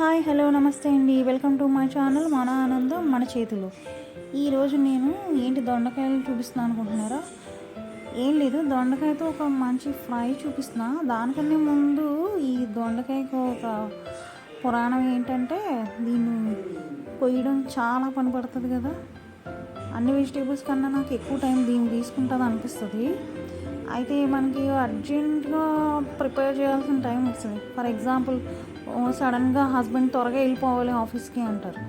Hi hello నమస్తే అండి. Welcome to my channel మన ఆనందం మన చేతులు. ఈరోజు నేను ఏంటి దొండకాయలు చూపిస్తున్నాను అనుకుంటున్నారా? ఏం లేదు దొండకాయతో ఒక మంచి ఫ్రై చూపిస్తున్నా. దానికన్నా ముందు ఈ దొండకాయకు ఒక పురాణం ఏంటంటే దీన్ని కొయ్యడం చాలా పని పడుతుంది కదా. అన్ని వెజిటేబుల్స్ కన్నా నాకు ఎక్కువ టైం దీన్ని తీసుకుంటుంది అనిపిస్తుంది. అయితే మనకి అర్జెంటుగా ప్రిపేర్ చేయాల్సిన టైం వస్తుంది ఫర్ ఎగ్జాంపుల్ సడన్గా హస్బెండ్ త్వరగా వెళ్ళిపోవాలి ఆఫీస్కి అంటారు.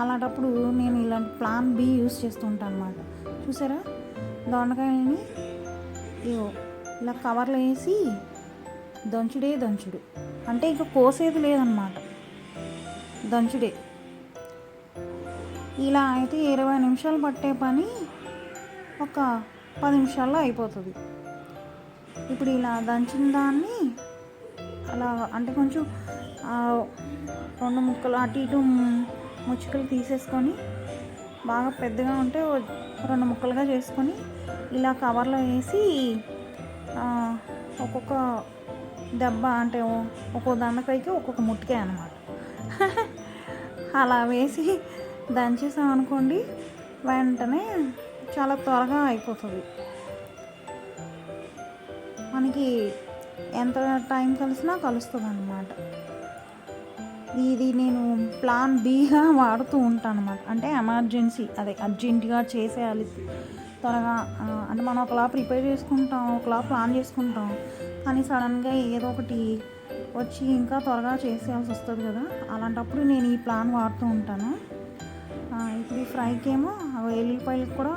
అలాంటప్పుడు నేను ఇలాంటి ప్లాన్ బి యూస్ చేస్తుంటాను అనమాట చూసారా? దొండకాయలని ఇగో ఇలా కవర్లో వేసి దంచుడే దంచుడు. అంటే ఇంకా కోసేది లేదనమాట దంచుడే. ఇలా అయితే ఇరవై నిమిషాలు పట్టే పని ఒక పది నిమిషాల్లో అయిపోతుంది. ఇప్పుడు ఇలా దంచిన దాన్ని అలా అంటే కొంచెం రెండు ముక్కలు అటు ఇటు ముచ్చుకలు తీసేసుకొని బాగా పెద్దగా ఉంటే రెండు ముక్కలుగా చేసుకొని ఇలా కవర్లో వేసి ఒక్కొక్క దెబ్బ అంటే ఒక్కొక్క దండకాయకి ఒక్కొక్క ముట్టికాయ అనమాట అలా వేసి దంచేసాం అనుకోండి వెంటనే చాలా త్వరగా అయిపోతుంది. మనకి ఎంత టైం కలిసినా కలుస్తుంది అనమాట ఇది నేను ప్లాన్ బీగా వాడుతూ ఉంటాను అనమాట అంటే ఎమర్జెన్సీ అదే అర్జెంటుగా చేసేయాలి. త్వరగా అంటే మనం ఒకలా ప్రిపేర్ చేసుకుంటాం ఒకలా ప్లాన్ చేసుకుంటాం కానీ సడన్గా ఏదో ఒకటి వచ్చి ఇంకా త్వరగా చేసేయాల్సి వస్తుంది కదా. అలాంటప్పుడు నేను ఈ ప్లాన్ వాడుతూ ఉంటాను. ఇప్పుడు ఈ ఫ్రైకి ఏమో ఎల్లిపాయలకు కూడా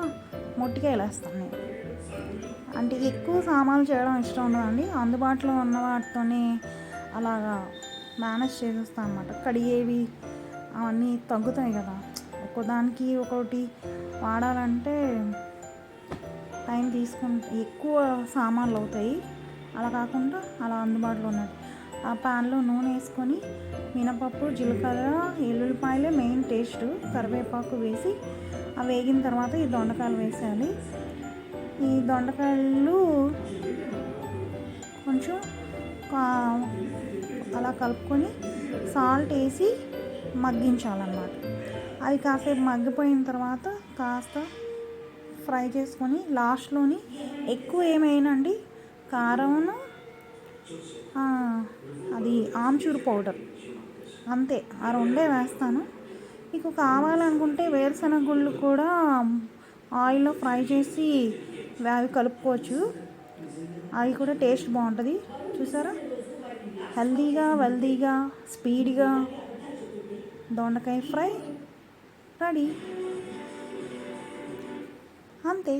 మొట్టిగా వేస్తాను నేను. అంటే ఎక్కువ సామాన్లు చేయడం ఇష్టం ఉండదండి. అందుబాటులో ఉన్న వాటితోనే అలాగా మేనేజ్ చేసేస్తాను అనమాట కడిగేవి అవన్నీ తగ్గుతాయి కదా. ఒక్కదానికి ఒకటి వాడాలంటే టైం తీసుకుంటే ఎక్కువ సామాన్లు అవుతాయి. అలా కాకుండా అలా అందుబాటులో ఉన్నది. ఆ ప్యాన్లో నూనె వేసుకొని మినపప్పు జీలకర్ర ఎల్లుల్లిపాయలే మెయిన్ టేస్ట్. కరివేపాకు వేసి ఆ వేగిన తర్వాత ఈ దొండకాయలు వేసేయాలి. ఈ దొండకాయలు కొంచెం అలా కలుపుకొని సాల్ట్ వేసి మగ్గించాలన్నమాట. అది కాసేపు మగ్గిపోయిన తర్వాత కాస్త ఫ్రై చేసుకొని లాస్ట్లోని ఎక్కువ ఏమైనండి? కారమును అది ఆమ్చూర్ పౌడర్. అంతే ఆ రెండే వేస్తాను. మీకు కావాలనుకుంటే వేరుశనగ గుళ్ళు కూడా ఆయిల్లో ఫ్రై చేసి అవి కలుపుకోవచ్చు. అవి కూడా టేస్ట్ బాగుంటుంది. చూసారా? హెల్దీగా వెల్దీగా స్పీడ్గా దొండకాయ ఫ్రై రెడీ. అంతే.